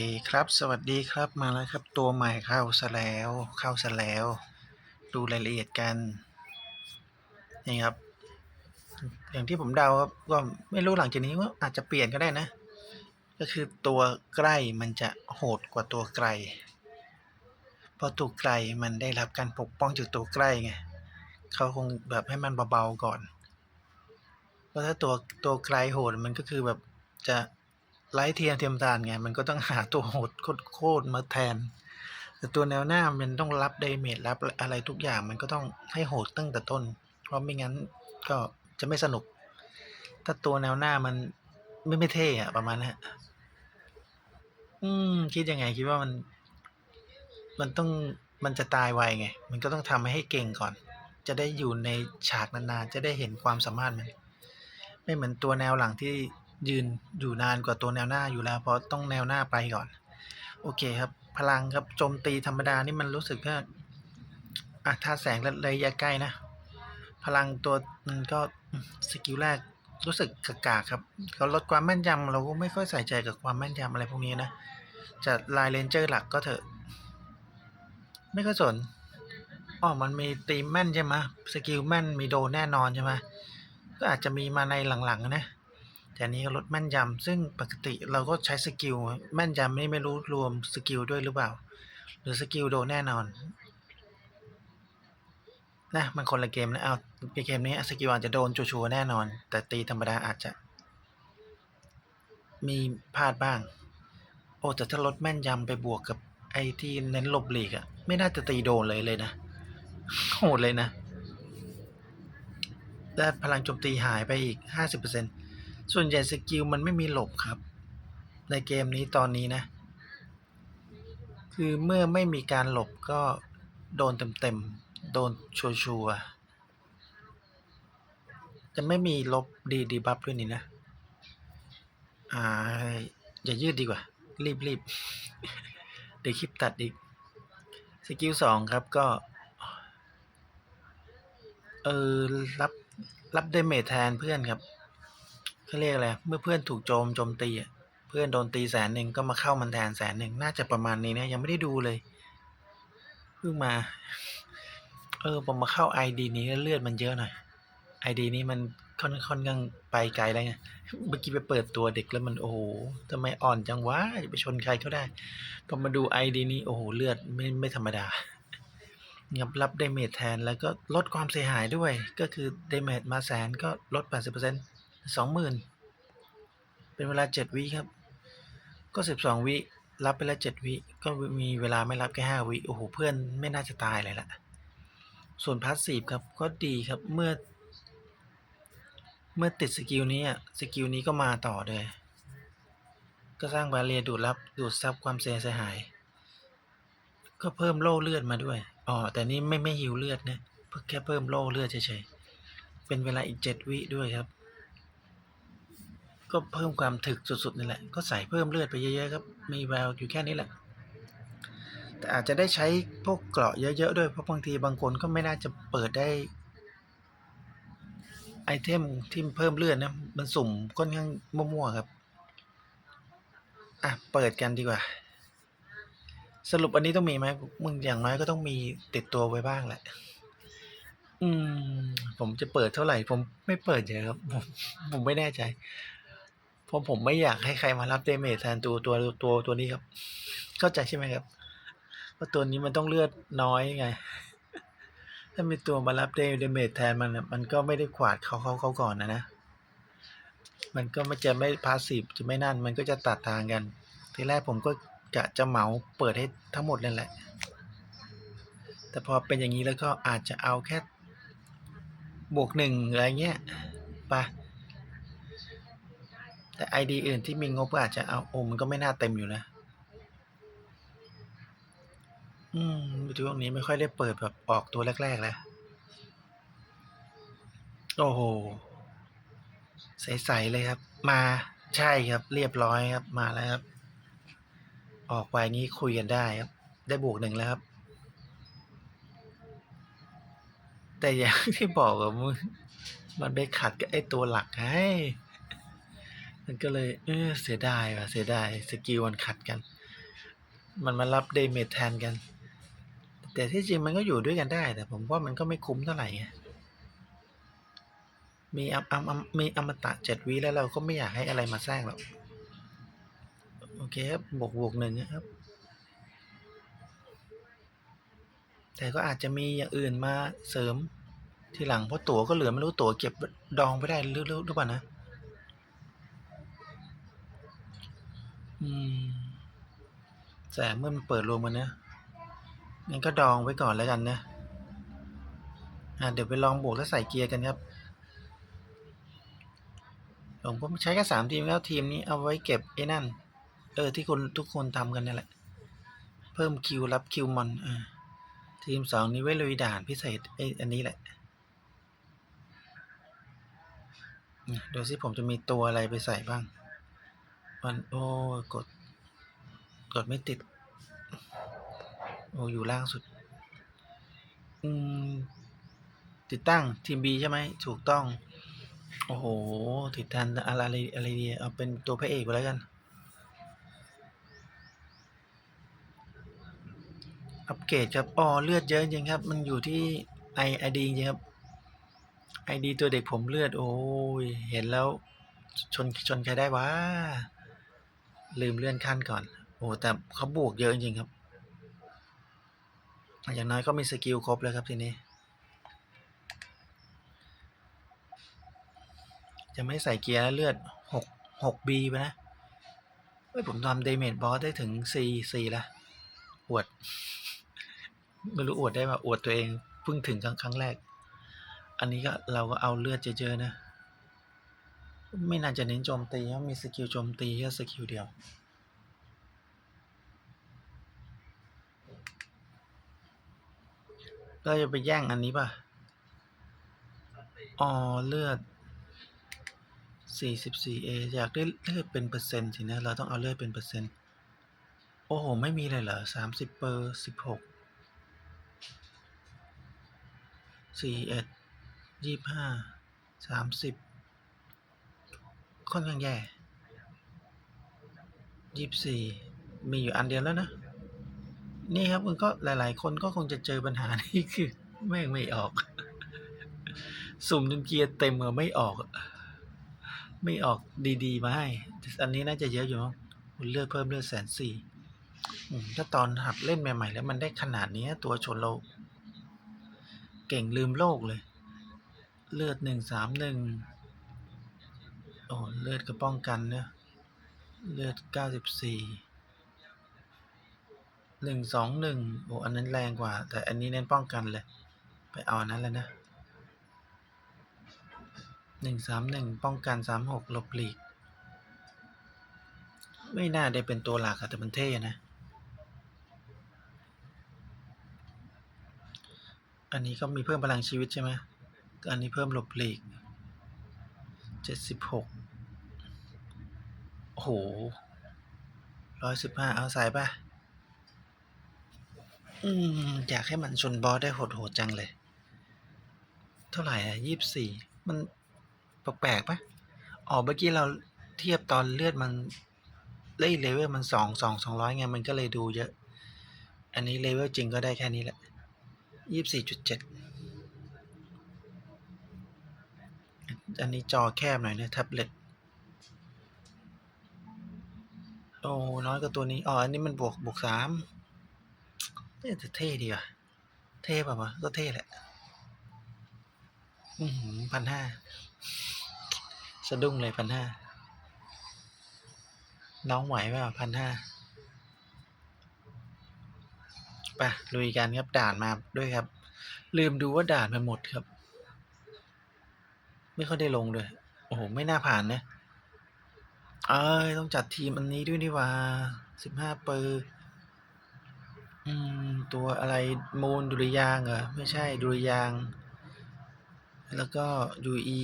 เคครับ สวัสดีครับมาแล้วครับ ตัวใหม่เข้าซะแล้ว เข้าซะแล้ว ดูรายละเอียดกัน นี่ครับ อย่างที่ผมเดาครับก็ไม่รู้หลังจากนี้ว่าอาจจะเปลี่ยนก็ได้นะ ก็คือตัวใกล้มันจะโหดกว่าตัวไกล เพราะตัวไกลมันได้รับการปกป้องจากตัวใกล้ไงเขาคงแบบให้มันเบาๆก่อนเพราะถ้าตัวตัวไกลโหดมันก็คือแบบจะ ไร้เทียมเทียมทานไง มันก็ต้องหาตัวโหดโคตรมาแทน แต่ตัวแนวหน้ามันต้องรับดเมจรับอะไรทุกอย่างมันก็ต้องให้โหดตั้งแต่ต้น เพราะไม่งั้นก็จะไม่สนุก ถ้าตัวแนวหน้ามันไม่ไม่เท่อะประมาณนั้อะอืม คิดยังไงคิดว่ามัน มันต้องมันจะตายไวไง มันก็ต้องทำให้เก่งก่อน จะได้อยู่ในฉากนานๆ จะได้เห็นความสามารถมัน ไม่เหมือนตัวแนวหลังที่ ยืนอยู่นานกว่าตัวแนวหน้าอยู่แล้วเพราะต้องแนวหน้าไปก่อน โอเคครับ พลังครับโจมตีธรรมดานี่มันรู้สึกว่าอะถ้าแสงระยะใกล้นะ พลังตัวมันก็สกิลแรกรู้สึกกากาครับเขาลดความแม่นยำเราก็ไม่ค่อยใส่ใจกับความแม่นยำอะไรพวกนี้นะจะลายเลนเจอร์หลักก็เถอะ ไม่ค่อยสนอ๋อมันมีตีมแม่นใช่ไหมสกิลแม่นมีโดนแน่นอนใช่ไหมก็อาจจะมีมาในหลังๆนะ แต่นี้ก็ลดแม่นยำซึ่งปกติเราก็ใช้สกิลแม่นยำนี่ไม่รู้รวมสกิลด้วยหรือเปล่า หรือสกิลโดนแน่นอนนะมันคนละเกมนะเอาเกมนี้สกิลอาจจะโดนชัวร์ๆแน่นอน แต่ตีธรรมดาอาจจะมีพลาดบ้าง โอ้แต่ถ้าลดแม่นยำไปบวกกับไอ้ที่เน้นหลบหลีกอะไม่น่าจะตีโดนเลยเลยนะโหดเลยนะ ได้พลังโจมตีหายไปอีก 50% ส่วนใหญ่สกิลมันไม่มีหลบครับ ในเกมนี้ตอนนี้นะ คือเมื่อไม่มีการหลบก็โดนเต็มๆ โดนชัวร์ๆจะไม่มีลบดีดีบัฟด้วยนี่นะ อ่า อย่ายืดดีกว่า รีบรีบเดี๋ยวคลิปตัดอีก สกิลสองครับก็ เออ รับ รับเดเมจแทนเพื่อนครับ เขาเรียกอะไรเมื่อเพื่อนถูกโจมโจมตีอะเพื่อนโดนตีแสนหนึ่งก็มาเข้ามันแทนแสนหนึ่งน่าจะประมาณนี้นะยังไม่ได้ดูเลยเพิ่งมา เออผมมาเข้าไอดีนี้แล้วเลือดมันเยอะหน่อยไอดีนี้มันค่อนค่อนข้างไปไกลแล้วไงเมื่อกี้ไปเปิดตัวเด็กแล้วมันโอ้โหทำไมอ่อนจังวะจะไปชนใครเขาได้พอมาดูไอดีนี้โอ้โหเลือดไม่ไม่ธรรมดางับรับเดเมจแทนแล้วก็ลดความเสียหายด้วย ก็คือเดเมจมาแสนก็ลด 80% 20,000เป็นเวลา7วิครับ ก็12วิรับไปแล้ว7วิก็มีเวลาไม่รับแค่5วิโอ้โหเพื่อนไม่น่าจะตายเลยล่ะส่วนพาสซีฟครับก็ดีครับเมื่อ เมื่อติดสกิลนี้สกิลนี้ก็มาต่อเลย ก็สร้างบาเรียดูดรับดูดซับความเสียหาย ก็เพิ่มโล่เลือดมาด้วยอ๋อแต่นี่ไม่ไม่ฮิวเลือดนะเพิ่งแค่เพิ่มโล่เลือดเฉยๆเป็นเวลาอีกเจ็ดวิด้วยครับ ก็เพิ่มความถึกสุดๆนี่แหละก็ใส่เพิ่มเลือดไปเยอะๆครับมีแววอยู่แค่นี้แหละ แต่อาจจะได้ใช้พวกเกราะเยอะๆด้วยเพราะบางทีบางคนก็ไม่น่าจะเปิดได้ไอเทมที่เพิ่มเลือดนะมันสุ่มค่อนข้างมั่วๆครับ อะ เปิดกันดีกว่า สรุปอันนี้ต้องมีไหมมึงอย่างน้อยก็ต้องมีติดตัวไว้บ้างแหละ อืม ผมจะเปิดเท่าไหร่ ผมไม่เปิดเยอะครับ ผมผมไม่แน่ใจ เพราะผมไม่อยากให้ใครมารับเดเมจแทนตัวตัวตัวตัวนี้ครับ เข้าใจใช่ไหมครับว่าตัวนี้มันต้องเลือดน้อยไง ถ้ามีตัวมารับเดเมจแทนมันมันก็ไม่ได้ขวาดเขาเขาเขาก่อนนะนะ มันก็ไม่จะไม่พาสซีฟจะไม่นั่น มันก็จะตัดทางกัน ทีแรกผมก็กะจะเหมาเปิดให้ทั้งหมดนั่นแหละ แต่พอเป็นอย่างนี้แล้วก็อาจจะเอาแค่บวกหนึ่งอะไรเงี้ยไปะ แต่ไอดีอื่นที่มีงบก็อาจจะเอาโอมันก็ไม่น่าเต็มอยู่นะ อืมช่วงนี้ไม่ค่อยได้เปิดแบบออกตัวแรกๆแล้ว โอ้โห ใส ๆ เลยครับ มาใช่ครับ เรียบร้อยครับ มาแล้วครับ ออกไปนี้คุยกันได้ครับ ได้บวกหนึ่งแล้วครับ แต่อย่างที่บอกอะมึงมันไปขัดกับไอ้ตัวหลักไง มันก็เลย เออเสียดายว่ะเสียดายสกิลมันขัดกัน มันมารับเดเมจแทนกัน แต่ที่จริงมันก็อยู่ด้วยกันได้ แต่ผมว่ามันก็ไม่คุ้มเท่าไหร่ไงมีอมอมอมมีอมตะเจ็ดวิแล้วเราก็ไม่อยากให้อะไรมาแทรกหรอกโอเคครับบวกบวกหนึ่งนะครับ แต่ก็อาจจะมีอย่างอื่นมาเสริมทีหลังเพราะตั๋วก็เหลือไม่รู้ตั๋วเก็บดองไปได้รือหรือหรือเปล่านะ อืม แต่เมื่อมันเปิดรวมกันนะงั้นก็ดองไว้ก่อนแล้วกันนะ อ่าเดี๋ยวไปลองบวกแล้วใส่เกียร์กันครับ ผมก็ใช้แค่สามทีมแล้วทีมนี้เอาไว้เก็บไอ้นั่น เออที่คนทุกคนทำกันนั่นแหละ เพิ่มคิวรับคิวมอน อ่า ทีมสองนี้ไว้ลุยด่านพิเศษไอ้อันนี้แหละดูสิผมจะมีตัวอะไรไปใส่บ้าง มันโอ้กด กดไม่ติด โอ้อยู่ล่างสุด อืม ติดตั้งทีม B ใช่ไหม ถูกต้อง โอ้โห ติดทันอะไรอะไรอะไรดีเอาเป็นตัวพระเอกไปแล้วกัน อัปเกรดครับอ๋อเลือดเยอะจริงครับ มันอยู่ที่ไอไอดีจริงครับไอดีตัวเด็กผมเลือด โอ้ย เห็นแล้วชนชนใครได้วะ ลืมเลื่อนขั้นก่อน โอ้แต่เขาบวกเยอะจริงครับอย่างน้อยก็มีสกิลครบแล้วครับทีนี้ จะไม่ใส่เกียร์แล้วเลือดหกหกบีไปนะเฮ้ยผมทำเดเมจบอสได้ถึงสี่สี่ละอวด ไม่รู้อวดได้ป่ะอวดตัวเองเพิ่งถึงครั้งแรก อันนี้ก็เราก็เอาเลือดเยอๆนะ ไม่น่าจะเน้นโจมตีเพราะมีสกิลโจมตีแค่สกิลเดียว เราจะไปแย่งอันนี้ป่ะ อ๋อ เลือด 44A อยากได้เลือดเป็นเปอร์เซ็นต์สินะ เราต้องเอาเลือดเป็นเปอร์เซ็นต์ โอ้โห ไม่มีเลยเหรอ 30เปอร์16 41 25 30 ค่อนข้างแย่24มีอยู่อันเดียวแล้วนะ นี่ครับมันก็หลาย ๆ คนก็คงจะเจอปัญหานี้คือแม่งไม่ออก สุ่มจนเกียร์เต็มอะไม่ออก ไม่ออกดีๆ มาให้ อันนี้น่าจะเยอะอยู่มั้งเลือดเพิ่มเลือดแสนสี่ถ้าตอนหัดเล่นใหม่ ๆ แล้วมันได้ขนาดนี้ตัวชนเรา เก่งลืมโลกเลย เลือดหนึ่งสามหนึ่ง โอ้เลือดกระป้องกันเนี่ยเลือดเก้าสิบสี่หนึ่งสองหนึ่งโอ้อันนั้นแรงกว่า แต่อันนี้เน้นป้องกันเลย ไปเอาอันนั้นแล้วนะหนึ่งสามหนึ่งป้องกันสามหกหลบหลีก ไม่น่าได้เป็นตัวหลักอะแต่มันเท่นะ อันนี้ก็มีเพิ่มพลังชีวิตใช่ไหมอันนี้เพิ่มหลบหลีกเจ็ดสิบหก โอ้โหร้อยสิบห้าเอาสายป่ะ อืม อยากให้มันชนบอสได้โหดๆจังเลย เท่าไหร่อะยี่สิบสี่ มันแปลกๆปะอ๋อเมื่อกี้เราเทียบตอนเลือดมันเลเลเวลมันสองสองสองร้อยไง มันก็เลยดูเยอะ อันนี้เลเวลจริงก็ได้แค่นี้แหละยี่สิบสี่จุดเจ็ดอันนี้จอแคบหน่อยนะแท็บเล็ต โอ้น้อยกว่าตัวนี้อ๋ออันนี้มันบวกบวกสามเอ๊ะแต่เท่ดีว่ะเท่ป่ะวะก็เท่แหละอือหือพันห้าสะดุ้งเลยพันห้าน้องไหวไหมพันห้าไปลุยกันครับด่านมาด้วยครับ ลืมดูว่าด่านมันหมดครับ ไม่ค่อยได้ลงเลย โอ้โห ไม่น่าผ่านนะ เอ้ยต้องจัดทีมอันนี้ด้วยนี่ว่าสิบห้าเปอร์อืม ตัวอะไรมูลดุริยางเหรอ ไม่ใช่ดุริยาง แล้วก็ยูอี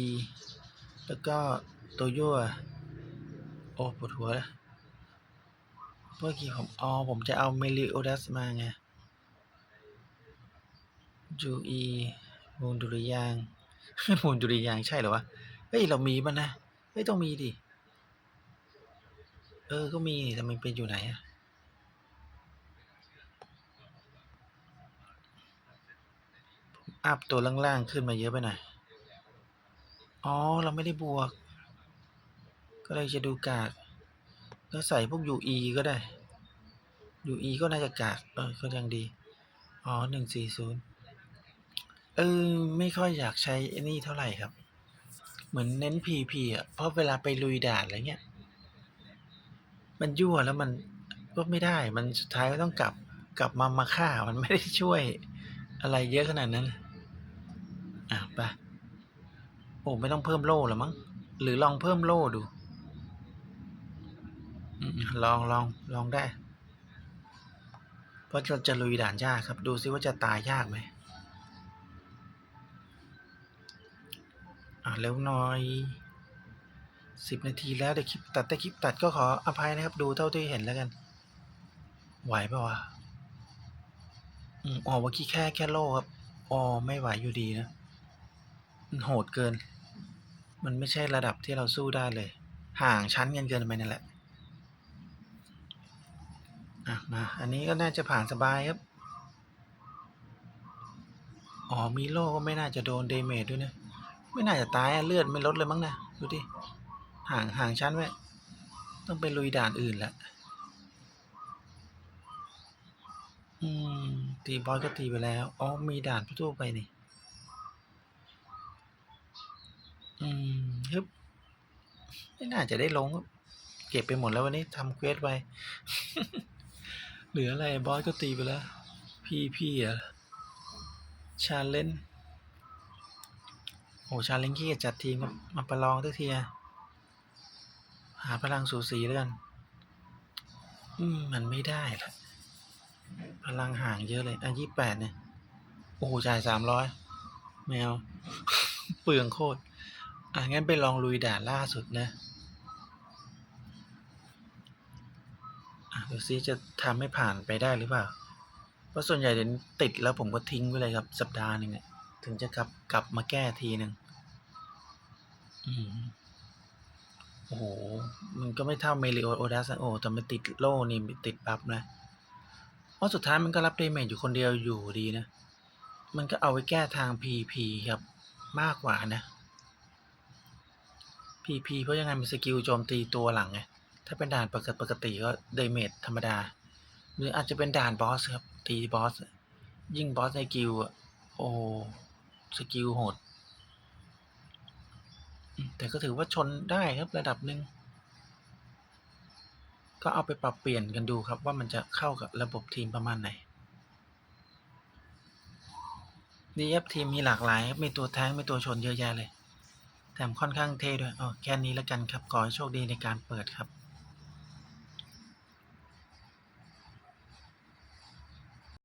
แล้วก็โตัวยั่วโอ้ปวดหัวแล้วเมื่อกี้ผมอ๋อผมจะเอาเมลิโอดัสมาไงยูอีมูลดุริยางมูลดุริยางใช่เหรอวะ เฮ้ย เรามีมันนะเฮ้ยต้องมีดิ เออ ก็มีแต่มันเป็นอยู่ไหนอะอัพตัวล่างๆขึ้นมาเยอะไปหน่อย อ๋อ เราไม่ได้บวก ก็เลยจะดูกาดแล้วใส่พวกยูอีก็ได้ยูอีก็น่าจะกาดเออก็ยังดี อ๋อหนึ่งสี่ศูนย์เออ ไม่ค่อยอยากใช้อันนี่เท่าไหร่ครับ เหมือนเน้น PP อะ เพราะเวลาไปลุยด่านอะไรเงี้ย มันยั่วแล้วมันก็ไม่ได้ มันสุดท้ายก็ต้องกลับกลับมามาฆ่า มันไม่ได้ช่วยอะไรเยอะขนาดนั้น อะไปโอ้ไม่ต้องเพิ่มโล่หรอมั้ง หรือลองเพิ่มโล่ดูลองลองลองได้ เพราะเราจะลุยด่านยากครับ ดูซิว่าจะตายยากไหมอะเร็วหน่อย สิบนาทีแล้วเดี๋ยวคลิปตัดแต่คลิปตัดก็ขออภัยนะครับดูเท่าที่เห็นแล้วกัน ไหวปะวะอืมอ๋อเมื่อกี้แค่แค่โลครับอ๋อไม่ไหวอยู่ดีนะมันโหดเกิน มันไม่ใช่ระดับที่เราสู้ได้เลย ห่างชั้นกันเกินไปนั่นแหละอะมาอันนี้ก็น่าจะผ่านสบายครับอ๋อมีโล่ก็ไม่น่าจะโดนเดเมจด้วยนะ ไม่น่าจะตายเลือดไม่ลดเลยมั้งนะ ดูดิ ห่างห่างชั้นไว้ต้องไปลุยด่านอื่นละอืม ตีบอสก็ตีไปแล้ว อ๋อ มีด่านทั่วไปนี่ อืมฮึบไม่น่าจะได้ลง เก็บไปหมดแล้ววันนี้ทำเควสไปเหลืออะไร บอสก็ตีไปแล้ว พี่พี่อะชาเลนโอ้ชาเลนขี้จัดทีมมาประลองตักทีอะ หาพลังสูสีแล้วกัน อืม มันไม่ได้ละพลังห่างเยอะเลยอะยี่แปดเนี่ย โอ้โหจ่ายสามร้อยแมว เปลืองโคตร อะ งั้นไปลองลุยด่านล่าสุดนะดูซิจะทำให้ผ่านไปได้หรือเปล่า เพราะส่วนใหญ่เดี๋ยวติดแล้วผมก็ทิ้งไปเลยครับ สัปดาห์หนึ่งเนี่ยถึงจะกลับกลับมาแก้ทีหนึ่งอืม อ้โห มันก็ไม่เท่าเมลิโอโอดัสโอแต่มันติดโล่นี่ติดบัฟนะเพราะสุดท้ายมันก็รับเดเมจอยู่คนเดียวอยู่ดีนะ มันก็เอาไว้แก้ทาง PP ครับ มากกว่านะ PP เพราะยังไงมันสกิลโจมตีตัวหลังไง ถ้าเป็นด่านปกติปกติก็เดเมจธรรมดา หรืออาจจะเป็นด่านบอสครับ ตีบอส ยิ่งบอสในกิลอะโอ้สกิลโหด แต่ก็ถือว่าชนได้ครับระดับหนึ่งก็เอาไปปรับเปลี่ยนกันดูครับว่ามันจะเข้ากับระบบทีมประมาณไหนดีครับทีมมีหลากหลายครับมีตัวแท้งมีตัวชนเยอะแยะเลย แถมค่อนข้างเท่ด้วยอ๋อแค่นี้แล้วกันครับขอให้โชคดีในการเปิดครับ